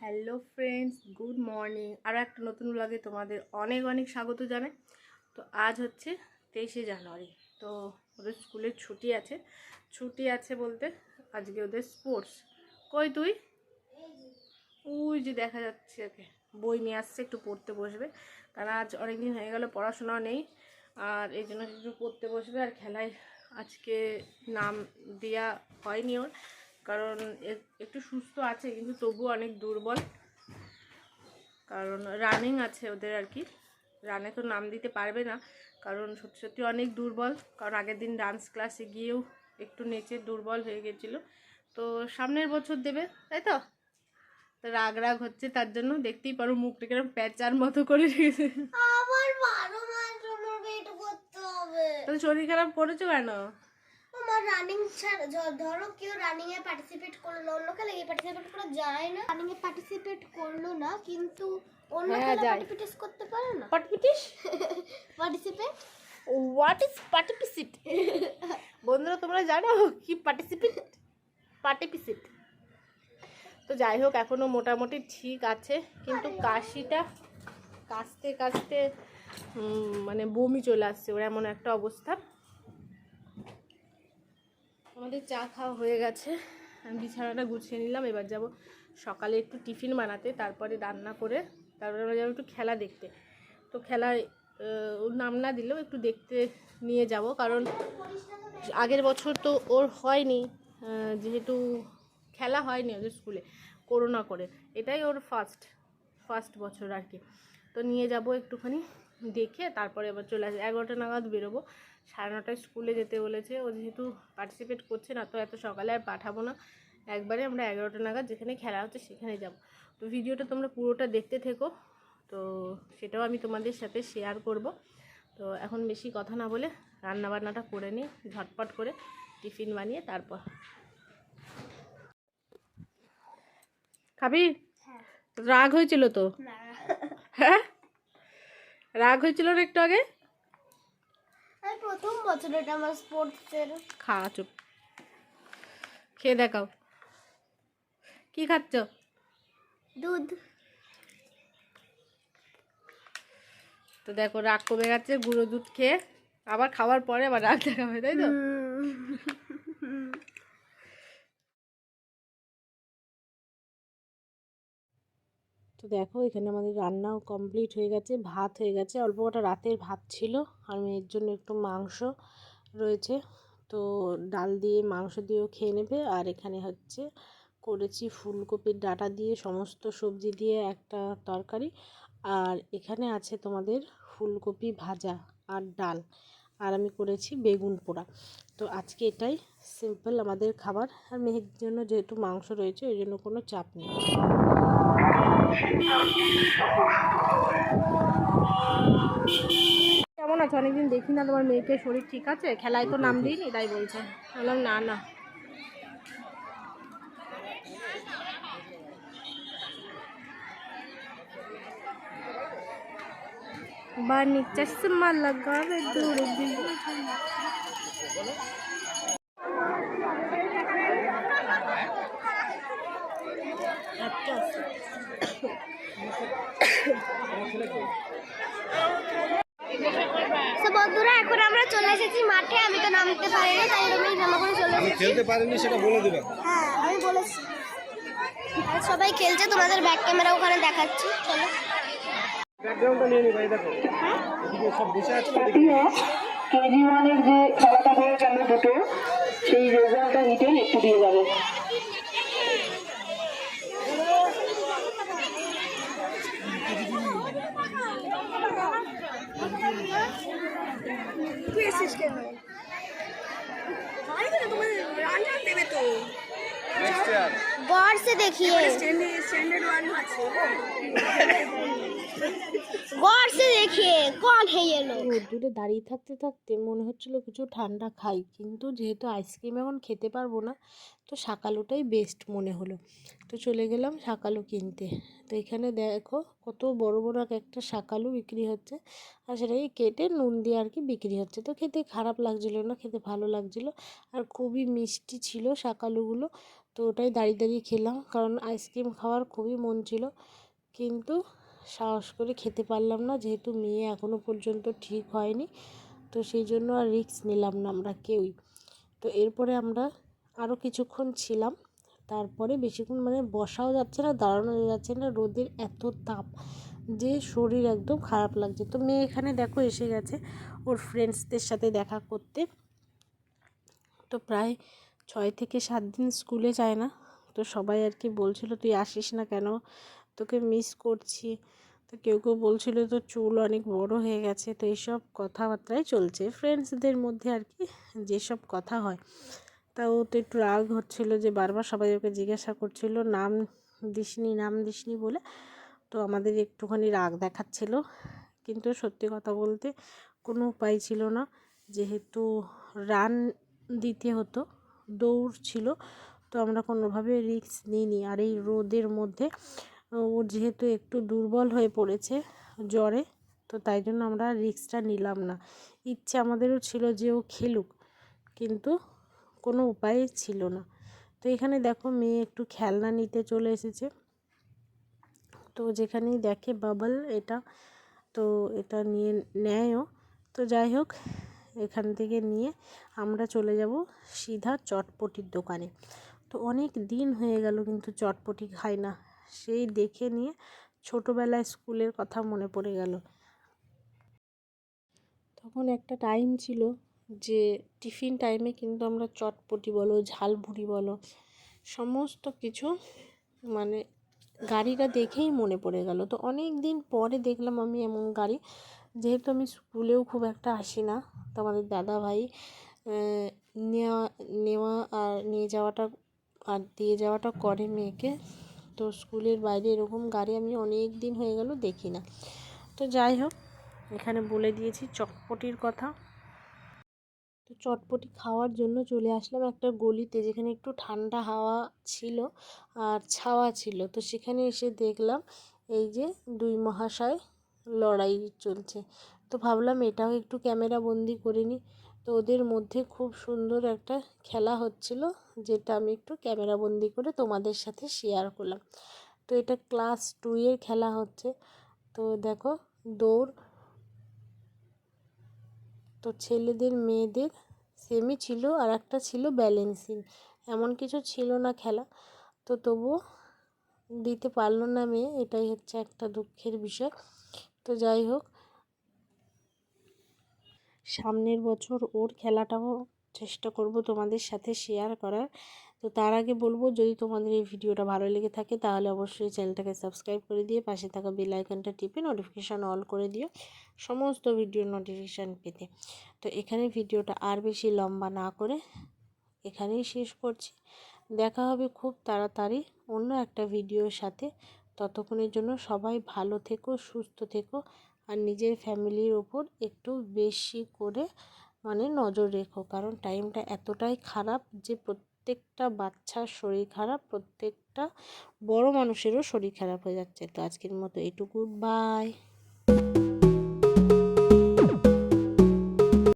Hello friends, good morning. আরও একটা নতুন ব্লগে তোমাদের অনেক অনেক স্বাগত জানাই। তো আজ হচ্ছে তেইশে জানুয়ারি, তো ওদের স্কুলের ছুটি আছে। ছুটি আছে বলতে আজকে ওদের স্পোর্টস কই তুই? ওই যে দেখা যাচ্ছে ওকে, বই নিয়ে আসছে, একটু পড়তে বসবে। কারণ আজ অনেক দিন হয়ে গেল, পড়াশোনাও নেই। আর এই জন্য একটু পড়তে বসবে আর খেলায় আজকে নাম দেওয়া হয়নি ওর, কারণ একটু সুস্থ আছে, কিন্তু তবুও অনেক দুর্বল। কারণ রানিং আছে ওদের আর কি। রানে তো নাম দিতে পারবে না, কারণ সত্যি সত্যি অনেক দুর্বল। কারণ আগের দিন ডান্স ক্লাসে গিয়েও একটু নেচে দুর্বল হয়ে গেছিল। তো সামনের বছর দেবে, তাই তো? তো রাগ রাগ হচ্ছে তার জন্য, দেখতেই পারো মুখটা কিরম প্যাচার মতো করে রেখেছে। তাহলে শরীর খারাপ করেছ কেন? আমার রানিং ধরো কেউ রানিং এ পার্টিসিপেট করল না অন্য খেলা এই পার্টিসিপেট করা যায় না। রানিং এ পার্টিসিপেট করল না কিন্তু অন্য হ্যাঁ, খেলা পার্টিসিপেট করতে পারে না। পটপিটিস পার্টিসিপেট হোয়াট ইজ পার্টিপিসিট বন্ধুরা তোমরা জানো কি পার্টিসিপেট পার্টিপিসিট তো যাই হোক এখনও মোটামুটি ঠিক আছে কিন্তু কাশিটা কাশতে কাশতে মানে বমি চলে আসছে, ওর এমন একটা অবস্থা। আমাদের চা খাওয়া হয়ে গেছে, আমি বিছানাটা গুছিয়ে নিলাম, এবার যাব সকালে একটু টিফিন বানাতে, তারপরে রান্না করে, তারপরে আমরা যাব একটু খেলা দেখতে। তো খেলায় ওর নাম না দিলেও একটু দেখতে নিয়ে যাব, কারণ আগের বছর তো ওর হয়নি যেহেতু খেলা হয়নি ওদের স্কুলে, করোনা করে, এটাই ওর ফার্স্ট ফার্স্ট বছর আর কি। তো নিয়ে যাব একটুখানি দেখে তারপরে আবার চলে আসবে এগারোটা নাগাদ বেরোবো। সাড়ে নটায় স্কুলে যেতে বলেছে। ও যেহেতু পার্টিসিপেট করছে না, তো এত সকালে আর পাঠাবো না। একবারে আমরা এগারোটা নাগাদ যেখানে খেলা হচ্ছে সেখানে যাব। তো ভিডিওটা তোমরা পুরোটা দেখতে থেকো। তো সেটাও আমি তোমাদের সাথে শেয়ার করব। তো এখন বেশি কথা না বলে রান্না বান্নাটা করে নিই, ঝটপট করে টিফিন বানিয়ে তারপর। খাবি? রাগ হয়েছিল তো? হ্যাঁ? রাগ হয়েছিল না একটু আগে? প্রথম বছর এটা আমার স্পোর্টস এর খা চুপ খেয়ে দেখাও। কি খাচ্ছ? দুধ। তো দেখো রাগ কমে গেছে গুঁড়ো দুধ খেয়ে আবার খাওয়ার পরে আবার রাগ দেখাবে তাই তো? দেখো এখানে আমাদের রান্নাও কমপ্লিট হয়ে গেছে, ভাত হয়ে গেছে। অল্প কটা রাতের ভাত ছিল আর মেয়ের জন্য একটু মাংস রয়েছে। তো ডাল দিয়ে মাংস দিয়েও খেয়ে নেবে। আর এখানে হচ্ছে করেছি ফুলকপির ডাঁটা দিয়ে সমস্ত সবজি দিয়ে একটা তরকারি। আর এখানে আছে তোমাদের ফুলকপি ভাজা আর ডাল। আর আমি করেছি বেগুন পোড়া। তো আজকে এটাই সিম্পল আমাদের খাবার। আর মেয়ের জন্য যেহেতু মাংস রয়েছে, ওই জন্য কোনো চাপ নেই। কেমন আছো? অনেকদিন দেখি না তোমার মেয়েকে, শরীর ঠিক আছে? খেলায় তো নাম দিইনি, তাই বলছে। বললাম, না না। বানি চশমা লাগাবে দূরবীন বন্ধুরা এখন আমরা চলে এসেছি মাঠে। আমি তো নামতে পারিনি তাই আমি জামা করে চলে এসেছি। খেলতে পারিনি সেটা বলে দেবে। হ্যাঁ আমি বলেছি। সবাই খেলছে তোমাদের ব্যাক ক্যামেরা ওখানে দেখাচ্ছি। চলো। ব্যাকগ্রাউন্ডটা নিয়ে নিবে এই দেখো। এদিকে সব বসে আছে তো কেজি ওয়ানের যে খেলাটা হয়ে গেল দুটো সেই রেজাল্টটা নিতে একটু দিয়ে যাবে। Next year। गौर से देखिए। गौर से দেখে কল হয়ে এলো রোদ্দুরে দাঁড়িয়ে থাকতে থাকতে মনে হচ্ছিল কিছু ঠান্ডা খাই, কিন্তু যেহেতু আইসক্রিম এখন খেতে পারব না, তো সাকালুটাই বেস্ট মনে হলো। তো চলে গেলাম শাকালু কিনতে। তো এখানে দেখো কত বড় বড় একটা শাকালু বিক্রি হচ্ছে, আর সেটাকে কেটে নুন দিয়ে আর কি বিক্রি হচ্ছে। তো খেতে খারাপ লাগছিল না, খেতে ভালো লাগছিল, আর খুবই মিষ্টি ছিল শাকালুগুলো। তো ওটাই দাঁড়িয়ে দাঁড়িয়ে খেলাম, কারণ আইসক্রিম খাওয়ার খুবই মন ছিল, কিন্তু সাহস করে খেতে পারলাম না, যেহেতু মেয়ে এখনও পর্যন্ত ঠিক হয়নি, তো সেই জন্য আর রিস্ক নিলাম না আমরা কেউই। তো এরপরে আমরা আরও কিছুক্ষণ ছিলাম, তারপরে বেশিক্ষণ মানে বসাও যাচ্ছে না, দাঁড়ানো যাচ্ছে না, রোদের এত তাপ যে শরীর একদম খারাপ লাগছে। তো মেয়ে এখানে দেখো এসে গেছে ওর ফ্রেন্ডসদের সাথে দেখা করতে। তো প্রায় ছয় থেকে সাত দিন স্কুলে যায় না, তো সবাই আর কি বলছিল, তুই আসিস না কেন? তোকে মিস করছি। তো কেউ কেউ বলছিল তো চুল অনেক বড় হয়ে গেছে। তো এইসব কথাবার্তাই চলছে। ফ্রেন্ডসদের মধ্যে আর কি যেসব কথা হয়। তা ও তো একটু রাগ হচ্ছিল যে বারবার সবাই ওকে জিজ্ঞাসা করছিল, নাম দিসনি নাম দিসনি বলে? তো আমাদের একটুখানি রাগ দেখাচ্ছিল। কিন্তু সত্যি কথা বলতে কোনো উপায় ছিল না। যেহেতু রান দিতে হতো, দৌড় ছিল, তো আমরা কোনোভাবে রিস্ক নিইনি। আর এই রোদের মধ্যে ও যেহেতু একটু দুর্বল হয়ে পড়েছে জ্বরে, তো তাই জন্য আমরা রিস্কটা নিলাম না। ইচ্ছে আমাদেরও ছিল যে ও খেলুক, কিন্তু কোনো উপায় ছিল না। তো এখানে দেখো মেয়ে একটু খেলনা নিতে চলে এসেছে। তো যেখানেই দেখে বাবল এটা, তো এটা নিয়ে নেয়ও। তো যাই হোক, এখান থেকে নিয়ে আমরা চলে যাব সিধা চটপটির দোকানে। তো অনেক দিন হয়ে গেল কিন্তু চটপটি খাই না। সেই দেখে নিয়ে ছোটোবেলায় স্কুলের কথা মনে পড়ে গেল। তখন একটা টাইম ছিল যে টিফিন টাইমে কিন্তু আমরা চটপটি বলো ঝালমুড়ি বলো, সমস্ত কিছু মানে গাড়িটা দেখেই মনে পড়ে গেল। তো অনেক দিন পরে দেখলাম আমি এমন গাড়ি, যেহেতু আমি স্কুলেও খুব একটা আসি না, তো আমাদের দাদা ভাই নেওয়া নেওয়া আর নিয়ে যাওয়াটা আর দিয়ে যাওয়াটা করে মেয়েকে। তো স্কুলের বাইরে এরকম গাড়ি আমি অনেক দিন হয়ে গেল দেখি না। তো যাই হোক, এখানে বলে দিয়েছি চটপটির কথা। তো চটপটি খাওয়ার জন্য চলে আসলাম একটা গলিতে যেখানে একটু ঠান্ডা হাওয়া ছিল আর ছাওয়া ছিল। তো সেখানে এসে দেখলাম এই যে দুই মহাশয় লড়াই চলছে। তো ভাবলাম এটাও একটু ক্যামেরা বন্দি করে নিই। তো ওদের মধ্যে খুব সুন্দর একটা খেলা হচ্ছিল, যেটা আমি একটু ক্যামেরা বন্দি করে তোমাদের সাথে শেয়ার করলাম। তো এটা ক্লাস টু এর খেলা হচ্ছে। তো দেখো, দৌড়। তো ছেলেদের, মেয়েদের সেমই ছিল আর একটা ছিল ব্যালেন্সিং এমন কিছু ছিল না খেলা। তো তবুও দিতে পারল না মেয়ে, এটাই হচ্ছে একটা দুঃখের বিষয়। তো যাই হোক সামনের বছর ওর খেলাটাও চেষ্টা করব তোমাদের সাথে শেয়ার করার। তো তার আগে বলব, যদি তোমাদের এই ভিডিওটা ভালো লেগে থাকে, তাহলে অবশ্যই চ্যানেলটাকে সাবস্ক্রাইব করে দিয়ে পাশে থাকা বেল আইকনটা টিপে নোটিফিকেশান অল করে দিও সমস্ত ভিডিওর নোটিফিকেশান পেতে। তো এখানে ভিডিওটা আর বেশি লম্বা না করে এখানেই শেষ করছি। দেখা হবে খুব তাড়াতাড়ি অন্য একটা ভিডিওর সাথে। ততক্ষণের জন্য সবাই ভালো থেকো, সুস্থ থেকো। আর নিজের ফ্যামিলির ওপর একটু বেশি করে মানে নজর রেখো। কারণ টাইমটা এতটাই খারাপ যে প্রত্যেকটা বাচ্চার শরীর খারাপ, প্রত্যেকটা বড় মানুষেরও শরীর খারাপ হয়ে যাচ্ছে। তো আজকের মতো এটুকু। বাই